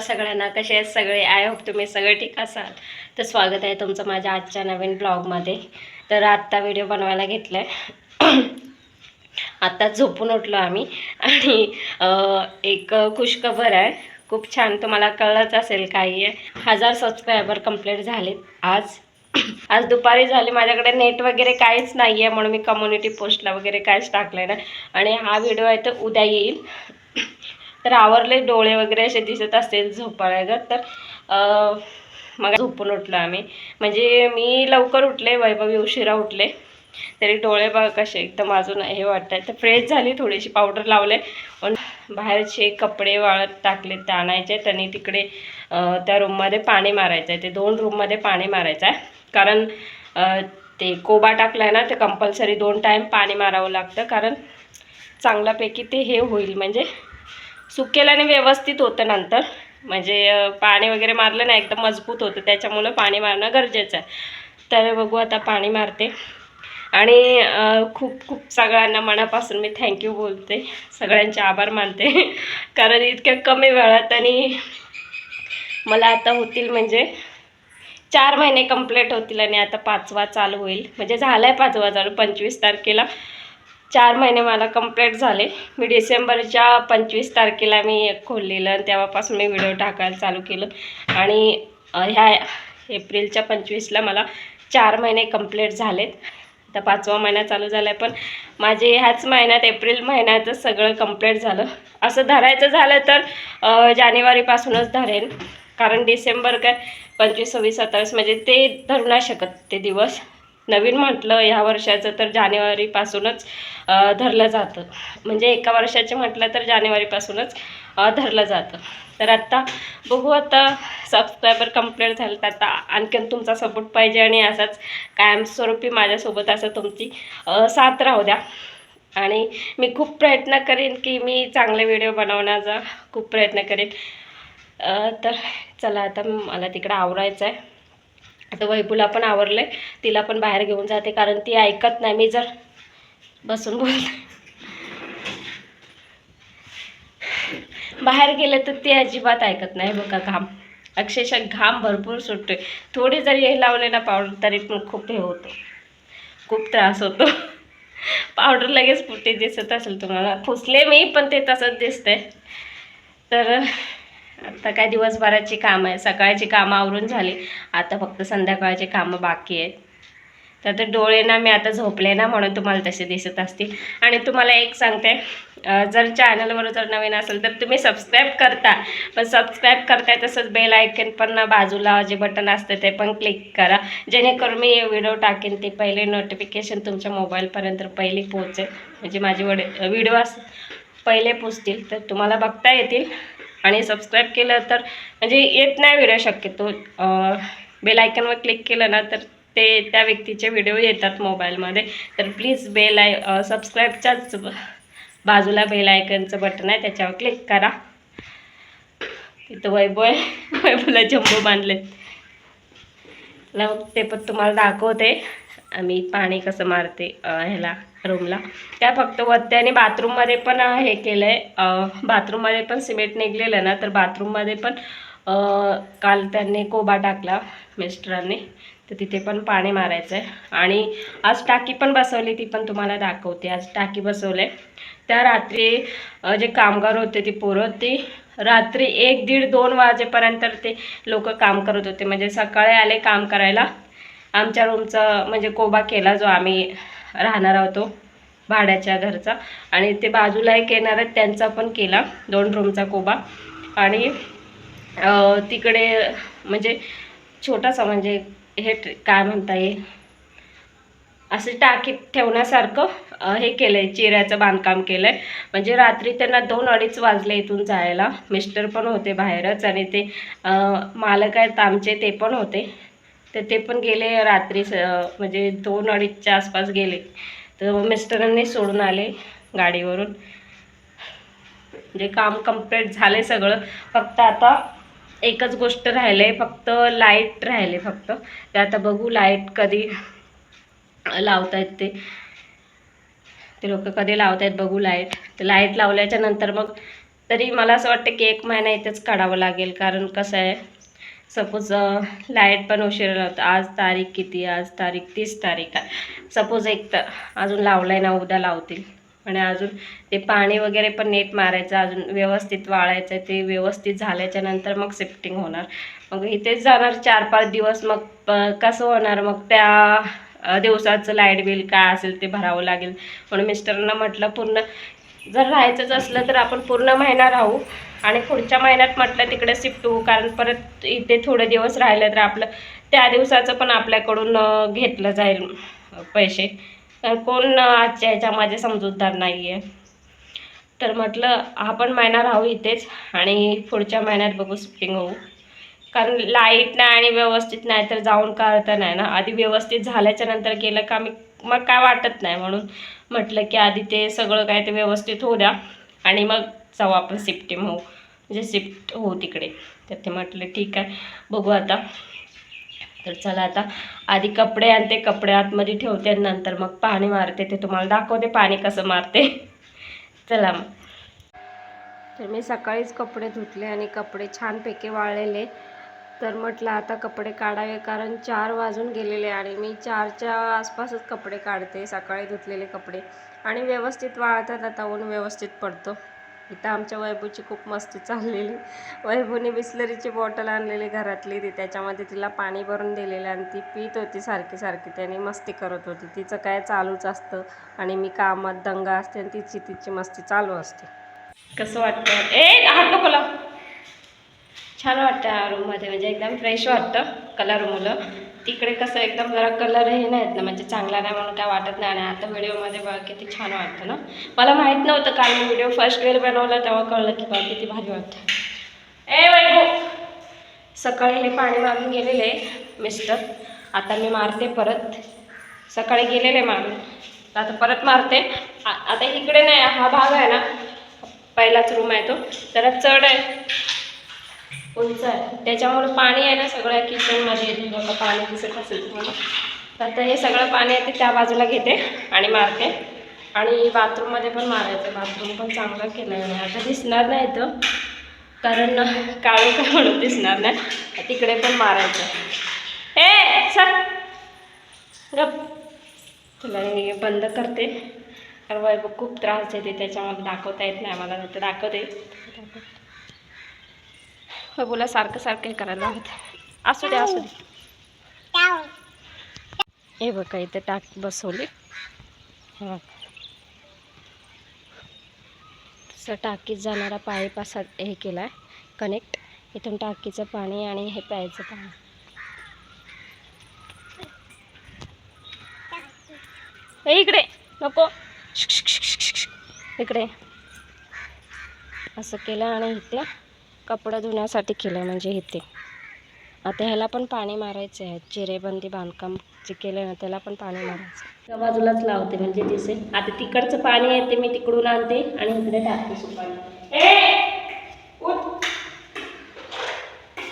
नमस्कार सगळ्यांना. कसे आहेत सगळे? आय होप तुम्ही सगळे ठीक असाल. तर स्वागत आहे तुमचं माझ्या आजच्या नवीन ब्लॉगमध्ये तर आत्ता व्हिडिओ बनवायला घेतला आहे आत्ता झोपून उठलो आम्ही. आणि एक खुशखबर आहे. खूप छान तुम्हाला कळलंच असेल काही. आहे हजार सबस्क्रायबर कंप्लीट झालेत. आज आज दुपारी झाले. माझ्याकडे नेट वगैरे काहीच नाही आहे म्हणून मी कम्युनिटी पोस्टला वगैरे काहीच टाकलं नाही आणि हा व्हिडिओ आहे तर उद्या येईल. तर आवरले डोळे वगैरे असे दिसत असतील झोपाळ्यागत. तर मग झोपून उठलो आम्ही. म्हणजे मी लवकर उठले वैभवी उशिरा उठले. तरी डोळे बघ कसे एकदम अजून हे वाटत आहे तर फ्रेश झाली थोडीशी पावडर लावले. पण बाहेरचे कपडे वाळत टाकले ते आणायचे. त्यांनी तिकडे त्या रूममध्ये पाणी मारायचं आहे ते दोन रूममध्ये पाणी मारायचं आहे कारण ते कोबा टाकला आहे ना ते कंपल्सरी दोन टाईम पाणी मारावं लागतं. कारण चांगल्यापैकी ते हे होईल. म्हणजे सुकेल्याने आणि व्यवस्थित होतं नंतर. म्हणजे पाणी वगैरे मारलं ना एकदम मजबूत होतं. त्याच्यामुळं पाणी मारणं गरजेचं आहे. तर बघू आता पाणी मारते. आणि खूप खूप सगळ्यांना मनापासून मी थँक्यू बोलते. सगळ्यांचे आभार मानते. कारण इतक्या कमी वेळात आणि मला आता होतील म्हणजे चार महिने कंप्लीट होतील आणि आता पाचवा चालू होईल. म्हणजे झाला आहे पाचवा चालू पंचवीस तारखेला. चार महिने मला कंप्लीट झाले. मी डिसेंबरच्या पंचवीस तारखेला मी खोललेलं आणि तेव्हापासून मी व्हिडिओ टाकायला चालू केलं. आणि ह्या एप्रिलच्या पंचवीसला मला चार महिने कंप्लीट झालेत. आता पाचवा महिना चालू झाला आहे पण माझे ह्याच महिन्यात एप्रिल महिन्यातच सगळं कंप्लीट झालं. असं धरायचं झालं तर जानेवारीपासूनच धरेन. कारण डिसेंबर काय पंचवीस सव्वीस सत्तावीस म्हणजे ते धरू नाही शकत ते दिवस. नवीन म्हटलं ह्या वर्षाचं तर जानेवारीपासूनच धरलं जातं. म्हणजे एका वर्षाचे म्हटलं तर जानेवारीपासूनच धरलं जातं. तर आत्ता बघू आता सबस्क्रायबर कंप्लीट झालं तर आता आणखीन तुमचा सपोर्ट पाहिजे आणि असाच कायमस्वरूपी माझ्यासोबत असं तुमची साथ राहू द्या. आणि मी खूप प्रयत्न करेन की मी चांगले व्हिडिओ बनवण्याचा खूप प्रयत्न करेन. तर चला आता मला तिकडं आवरायचं आहे आता वैभूला पण आवरले तिला पण बाहेर घेऊन जाते कारण ती ऐकत नाही. मी जर बसून बोलते. बाहेर गेले तर ती अजिबात ऐकत नाही बघा घाम. अक्षरशः घाम भरपूर सुटतोय. थोडी जरी हे लावले ना पावडर तरी पण खूप हे होतो. खूप त्रास होतो. पावडर लगेच फुटे दिसत असेल तुम्हाला. फुसले मी पण ते तसंच दिसतंय. तर आता काय दिवसभराची कामं आहे सकाळची कामं आवरून झाली. आता फक्त संध्याकाळची कामं बाकी आहेत. तर ते डोळे ना मी आता झोपले ना म्हणून तुम्हाला तसे दिसत असतील. आणि तुम्हाला एक सांगते जर चॅनलवर जर नवीन असेल तर तुम्ही सबस्क्राईब करता. पण सबस्क्राईब करताय तसंच बेल आयकन पण बाजूला जे बटन असतं ते पण क्लिक करा. जेणेकरून मी व्हिडिओ टाकेन ते पहिले नोटिफिकेशन तुमच्या मोबाईलपर्यंत पहिले पोहोचेल. म्हणजे माझे वडे व्हिडिओ अस पहिले पोचतील. तर तुम्हाला बघता येतील. आणि सबस्क्राईब केलं तर म्हणजे येत नाही व्हिडिओ शक्यतो. बेल आयकनवर क्लिक केलं ना तर ते त्या व्यक्तीचे व्हिडिओ येतात मोबाईलमध्ये तर प्लीज बेल आय सबस्क्राईबच्याच बाजूला बेल आयकनचं बटन आहे त्याच्यावर क्लिक करा. तिथं वैभव आहे वैभवला जम्बो बांधले. मग ते पण तुम्हाला दाखवते. आम्ही पाणी कसं मारते ह्याला. रूमला त्या फक्त वत्त्याने बाथरूममध्ये पण हे केलं आहे बाथरूममध्ये पण सिमेंट निघलेलं ना तर बाथरूममध्ये पण काल त्यांनी कोबा टाकला मिस्टरांनी तर तिथे पण पाणी मारायचं आहे आणि आज टाकी पण बसवली ती पण तुम्हाला दाखवते. आज टाकी बसवले त्या रात्री जे कामगार होते ती पोरं ती रात्री एक दीड दोन वाजेपर्यंत ते लोक काम करत होते. म्हणजे सकाळी आले काम करायला. आमच्या रूमचा म्हणजे कोबा केला जो आम्ही राहणार आहोत भाड्याच्या घरचा. आणि ते बाजूला एक येणार आहेत त्यांचा पण केला दोन रूमचा कोबा. आणि तिकडे म्हणजे छोटासा म्हणजे हे काय म्हणता येईल? असं टाकीत ठेवण्यासारखं हे केलं आहे चिऱ्याचं बांधकाम केलं आहे म्हणजे रात्री त्यांना दोन अडीच वाजले इथून जायला. मिस्टर पण होते बाहेरच आणि ते मालक आहेत आमचे ते पण होते. तर ते पण गेले रात्री स म्हणजे दोन अडीचच्या आसपास गेले. तर मिस्टरांनी सोडून आले गाडीवरून. म्हणजे काम कंप्लीट झाले सगळं. फक्त आता एकच गोष्ट राहिले फक्त लाइट राहिले फक्त. ते आता बघू लाइट कधी लावतायत ते. ते लोक कधी लावतायत बघू लाइट. तर लाइट लावल्याच्या नंतर मग तरी मला असं वाटतं की एक महिना इथेच काढावं लागेल. कारण कसं आहे सपोज लाइट uh, पण उशिरा लावतो. आज तारीख किती आज तारीख तीस तारीख आहे. सपोज एक तर अजून लावलं आहे ना उद्या लावतील. आणि अजून ते पाणी वगैरे पण नीट मारायचं अजून व्यवस्थित वाळायचं ते व्यवस्थित झाल्याच्यानंतर मग शिफ्टिंग होणार. मग इथेच जाणार चार पाच दिवस मग प- कसं होणार? मग त्या दिवसाचं लाइट बिल काय असेल ते भरावं लागेल. म्हणून मिस्टरांना म्हटलं पूर्ण जर राहायचंच असलं तर आपण पूर्ण महिना राहू. आणि पुढच्या महिन्यात म्हटलं तिकडे शिफ्ट होऊ कारण परत इथे थोडे दिवस राहिले तर आपलं त्या दिवसाचं पण आपल्याकडून घेतलं जाईल पैसे. तर कोण आजच्या आजच्या ह्याच्यामध्ये समजूतदार नाही आहे तर म्हटलं आपण महिना राहू इथेच आणि पुढच्या महिन्यात बघू शिफ्टिंग होऊ. कारण लाइट नाही आणि व्यवस्थित नाही तर जाऊन करता नाही ना. आधी व्यवस्थित झाल्याच्यानंतर गेलं का मी मग काय वाटत नाही म्हणून म्हटलं की आधी ते सगळं काय ते व्यवस्थित होऊ द्या. आणि मग जाऊ आपण शिफ्टिंग होऊ. म्हणजे शिफ्ट होऊ तिकडे. तर ते म्हटलं ठीक आहे. बघू आता. तर चला आता. आधी कपडे आणते कपडे आतमध्ये ठेवते आणि नंतर मग पाणी मारते. ते तुम्हाला दाखवते पाणी कसं मारते. चला मग. तर मी सकाळीच कपडे धुतले आणि कपडे छानपैकी वाळलेले. तर म्हटलं आता कपडे काढावे कारण चार वाजून गेलेले आणि मी चारच्या आसपासच कपडे काढते. सकाळी धुतलेले कपडे. आणि व्यवस्थित वाळतात आता ऊन व्यवस्थित पडतो. इथं आमच्या वैभूची खूप मस्ती चाललेली. वैभूने बिस्लरीची बॉटल आणलेली घरातली ती त्याच्यामध्ये तिला पाणी भरून दिलेलं आणि ती पित होती सारखी सारखी. त्याने मस्ती करत होती. तिचं काय चालूच असतं आणि मी कामात दंगा असते आणि तिची तिची मस्ती चालू असते. कसं वाटतं? ए हात नको छान वाटतं या रूममध्ये म्हणजे एकदम फ्रेश वाटतं कलर मुलं तिकडे कसं एकदम जरा कलर हे नाहीत ना म्हणजे चांगला नाही म्हणून काय वाटत नाही. आणि आता व्हिडिओमध्ये बघा किती छान वाटतं ना. मला माहीत नव्हतं काल मी व्हिडिओ फर्स्ट वेळ बनवला तेव्हा कळलं की बघा किती भारी वाटतं. ए वैभव! सकाळी हे पाणी मारून गेलेले मिस्टर आता मी मारते परत. सकाळी गेलेले मारून आता परत मारते. आ- आता इकडे नाही हा भाग आहे ना. पहिलाच रूम आहे तो. जरा चढ आहे. उंच आहे. त्याच्यामुळे पाणी आहे ना सगळ्या किचनमध्ये येते बघा पाणी दिसत असेल तुम्हाला. तर आता हे सगळं पाणी आहे ते त्या बाजूला घेते आणि मारते. आणि बाथरूममध्ये पण मारायचं. बाथरूम पण चांगलं केलं आहे आता दिसणार नाही तर कारण काळू काय म्हणून दिसणार नाही. तिकडे पण मारायचं. ए सर! गप. तुला हे बंद करते. कारण वैभव खूप त्रास देते. त्याच्यामध्ये दाखवता येत नाही मला नाही तर दाखवते. वैभवला सारखं सारखं हे करायला लागत असू दे असू दे. हे बघा इथे टाक बसवली. हा. तसं टाकीत जाणारा पाईप असा हे केला आहे कनेक्ट इथून टाकीचं पाणी आणि हे प्यायचं पाणी. इकडे. नको. इकडे. असं केलं आणि इथे कपडं धुण्यासाठी केलं म्हणजे इथे आता ह्याला पण पाणी मारायचं आहे चिरेबंदी बांधकाम जे केलं ना त्याला पण पाणी मारायचं बाजूलाच लावते म्हणजे दिसेल. आता तिकडचं पाणी आहे ते मी तिकडून आणते आणि इकडे टाकते सुपाणी ए उठ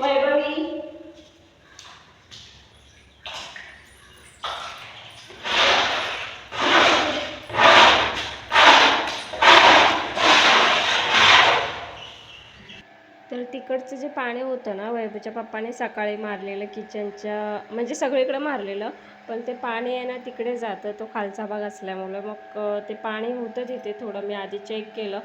वैभवी तर तिकडचं जे पाणी होतं ना वैभवच्या पप्पाने सकाळी मारलेलं किचनच्या म्हणजे सगळीकडे मारलेलं पण ते पाणी आहे ना तिकडे जातं. तो खालचा भाग असल्यामुळं मग ते पाणी होतं तिथे थोडं. मी आधी चेक केलं.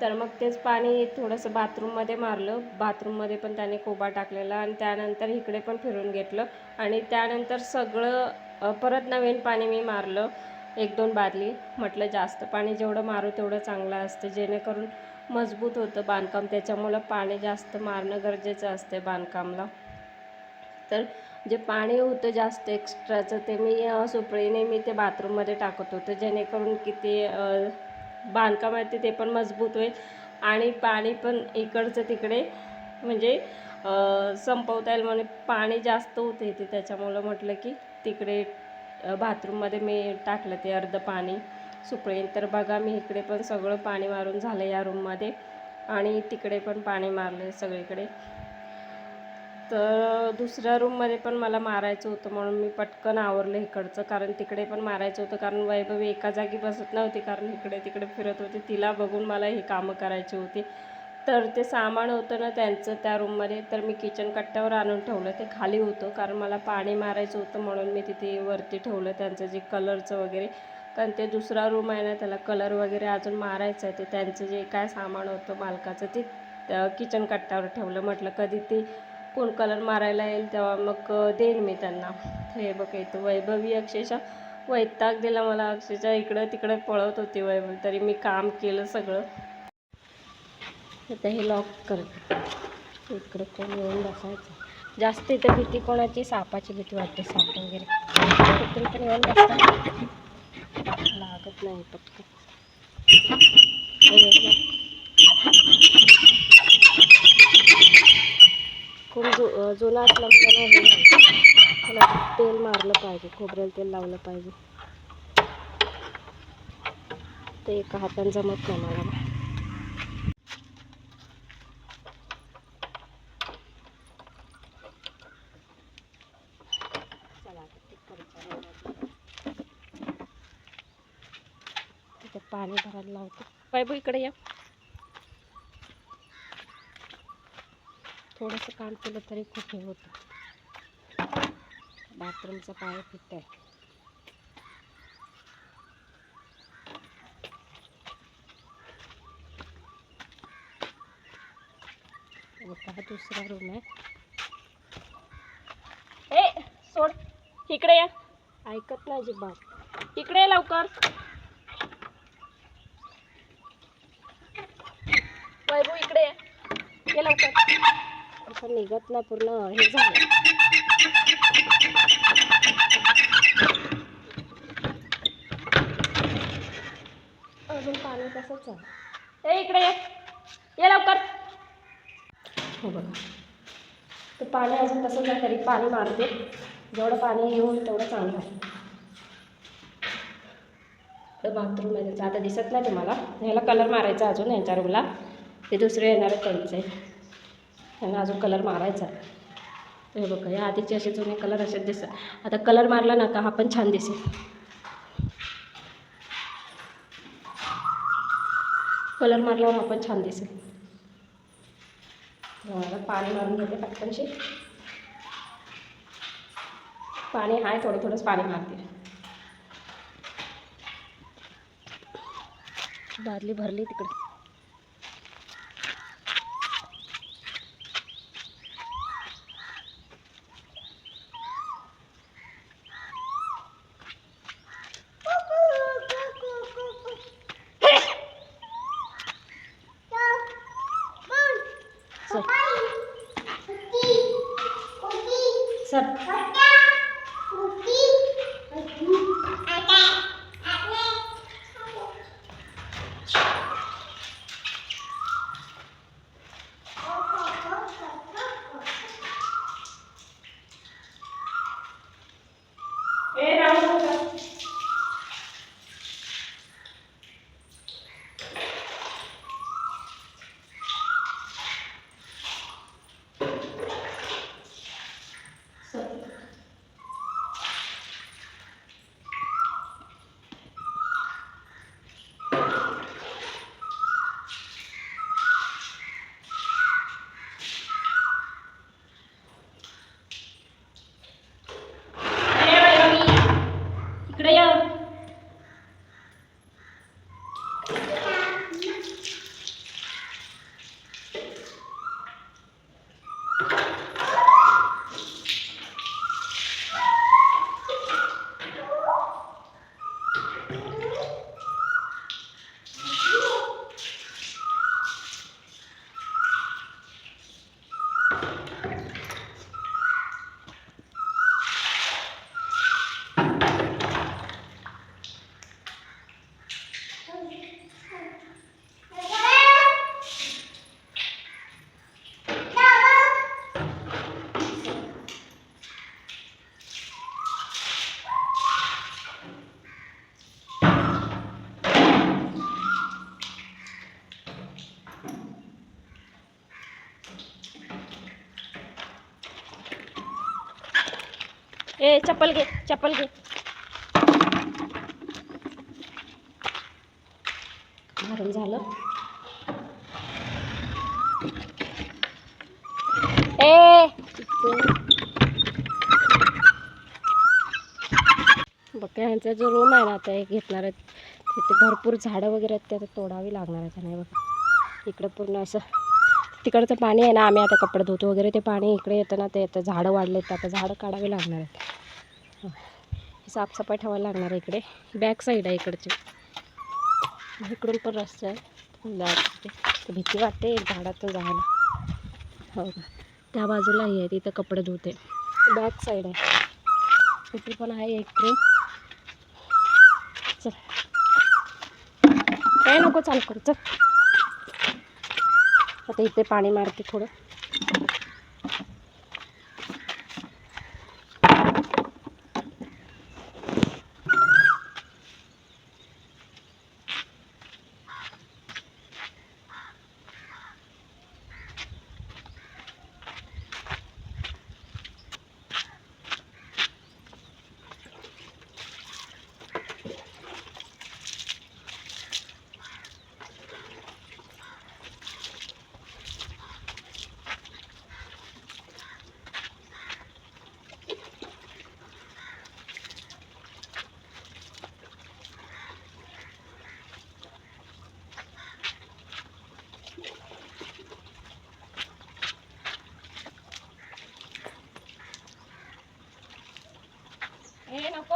तर मग तेच पाणी थोडंसं बाथरूममध्ये मारलं. बाथरूममध्ये पण त्याने कोबा टाकलेला आणि त्यानंतर इकडे पण फिरून घेतलं. आणि त्यानंतर सगळं परत नवीन पाणी मी मारलं. एक दोन बादली. म्हटलं जास्त पाणी जेवढं मारू तेवढं चांगलं असतं. जेणेकरून मजबूत होतं बांधकाम. त्याच्यामुळं पाणी जास्त मारणं गरजेचं असते बांधकामला. तर जे पाणी होतं जास्त एक्स्ट्राचं ते मी सुपळीने मी ते बाथरूममध्ये टाकत होतं. जेणेकरून की ते बांधकाम आहे ते- पण मजबूत होईल आणि पाणी पण इकडचं तिकडे म्हणजे संपवता येईल म्हणजे पाणी जास्त होते ते त्याच्यामुळं म्हटलं की तिकडे बाथरूममध्ये मी टाकलं ते अर्धं पाणी. सुकळेन तर बघा मी इकडे पण सगळं पाणी मारून झालं या रूममध्ये आणि तिकडे पण पाणी मारलं सगळीकडे. तर दुसऱ्या रूममध्ये पण मला मारायचं होतं म्हणून मी पटकन आवरलं इकडचं. कारण तिकडे पण मारायचं होतं कारण वैभवी एका जागी बसत नव्हती कारण इकडे तिकडे फिरत होती. तिला बघून मला हे कामं करायची होती. तर ते सामान होतं ना त्यांचं त्या रूममध्ये तर मी किचन कट्ट्यावर आणून ठेवलं. ते खाली होतं कारण मला पाणी मारायचं होतं म्हणून मी तिथे वरती ठेवलं त्यांचं जे कलरचं वगैरे. कारण ते दुसरा रूम आहे ना त्याला कलर वगैरे अजून मारायचं आहे. ते त्यांचं जे काय सामान होतं मालकाचं ते किचन कट्ट्यावर ठेवलं. म्हटलं कधी ते कोण कलर मारायला येईल तेव्हा मग देईन मी त्यांना. हे बघ इथं वैभवी अक्षरशः वैताग दिला मला. अक्षरशः इकडं तिकडं पळत होती वैभवी. तरी मी काम केलं सगळं. आता हे लॉक करते इकडं कोण येऊन बसायचं? जास्त इथं भीती कोणाची? सापाची भीती वाटते साप वगैरे. कुत्री पण येऊन बसतात लागत नाही पटकन हे खूप जुना असल्यामुळे नाही. त्याला तेल मारलं पाहिजे खोबरेल तेल लावलं पाहिजे. ते एका हाताने जमत नाही मला चला आता ते करूया. तिथे पाणी भरायला बाबू इकडे या. थोडंसं काम केलं तरी खूप हे होतं. बाथरूमचा पाय फिट आहे हा दुसरा रूम आहे. ए सोड. इकडे या. ऐकत नाही अजिबात. इकडे लवकर. वैभव इकडे ये. ये लवकर. असं निघत नाही पूर्ण हे झालं. अजून पाणी तसंच आहे. ए इकडे ये. ये लवकर. हो बघा. ते पाणी अजून तसंच आहे तरी पाणी मारते. जेवढं पाणी होईल तेवढं चांगलं आहे. तर बाथरूम आहे त्याचं आता दिसत नाही तुम्हाला. ह्याला कलर मारायचा अजून यांच्या रूमला ते दुसरे येणार आहे त्यांचे. त्यांना अजून कलर मारायचा तर हे बघा या आधीचे असे जुने कलर असेच दिसतात. आता कलर मारला ना का हा पण छान दिसेल. कलर मारल्यावर हा पण छान दिसेल. आता पाणी मारून घेते पटकनशी. पाणी आहे थोडं थोडंच पाणी मारते. बादली भरली तिकडे. चप्पल घे चप्पल घे. मारून झालं. ए! बघा ह्यांचा जो रूम आहे ना आता हे घेतणार आहेत. तिथे भरपूर झाडं वगैरे आहेत ते आता तोडावी लागणार आहेत नाही बघा. इकडं पूर्ण असं तिकडचं पाणी आहे ना आम्ही आता कपडे धुतो वगैरे ते पाणी इकडे येतं ना ते आता झाडं वाढलेत आहेत आता झाडं काढावी लागणार आहेत. साफसफाई ठेवायला लागणार आहे इकडे. बॅक साईड आहे इकडची. इकडून पण रस्ता आहे. भीती वाटते झाडातून जायला हो का? त्या बाजूलाही आहे तिथं कपडे धुते. बॅक साईड आहे. तिथे पण आहे एक ट्रेन चल. काय नको चालू करू चल. आता इथे पाणी मारते थोडं.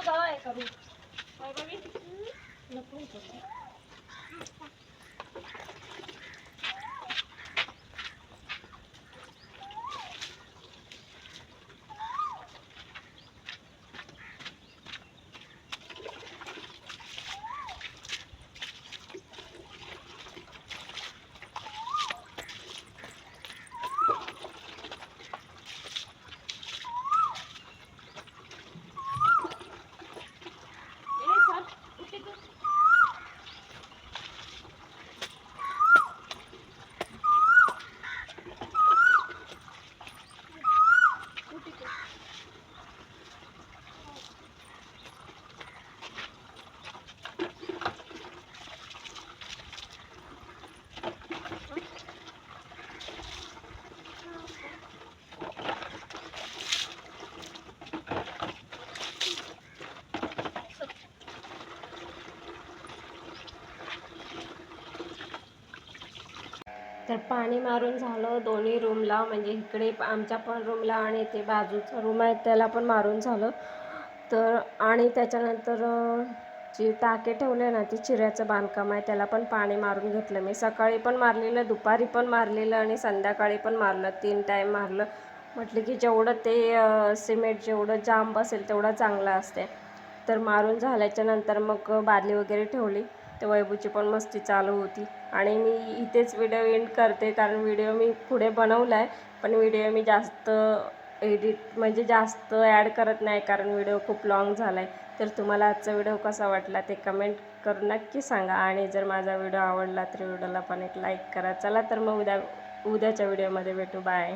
हे नको काय करू नको तर पाणी मारून झालं दोन्ही रूमला म्हणजे इकडे आमच्या पण रूमला आणि ते बाजूचा रूम आहे त्याला पण मारून झालं. तर आणि त्याच्यानंतर जी टाके ठेवले ना ते चिऱ्याचं बांधकाम आहे त्याला पण पाणी मारून घेतलं मी. सकाळी पण मारलेलं दुपारी पण मारलेलं आणि संध्याकाळी पण मारलं तीन टाईम मारलं. म्हटलं की जेवढं ते सिमेंट जेवढं जाम असेल तेवढं चांगलं असते तर मारून झाल्याच्यानंतर मग बादली वगैरे ठेवली. तर वैभूची पण मस्ती चालू होती. आणि मी इथेच व्हिडिओ एंड करते कारण व्हिडिओ मी पुढे बनवला आहे पण व्हिडिओ मी जास्त एडिट म्हणजे जास्त ॲड करत नाही कारण व्हिडिओ खूप लॉंग झाला आहे तर तुम्हाला आजचा व्हिडिओ कसा वाटला ते कमेंट करून नक्की सांगा. आणि जर माझा व्हिडिओ आवडला तर व्हिडिओला पण एक लाईक करा. चला तर मग उद्या उद्याच्या व्हिडिओमध्ये भेटू. बाय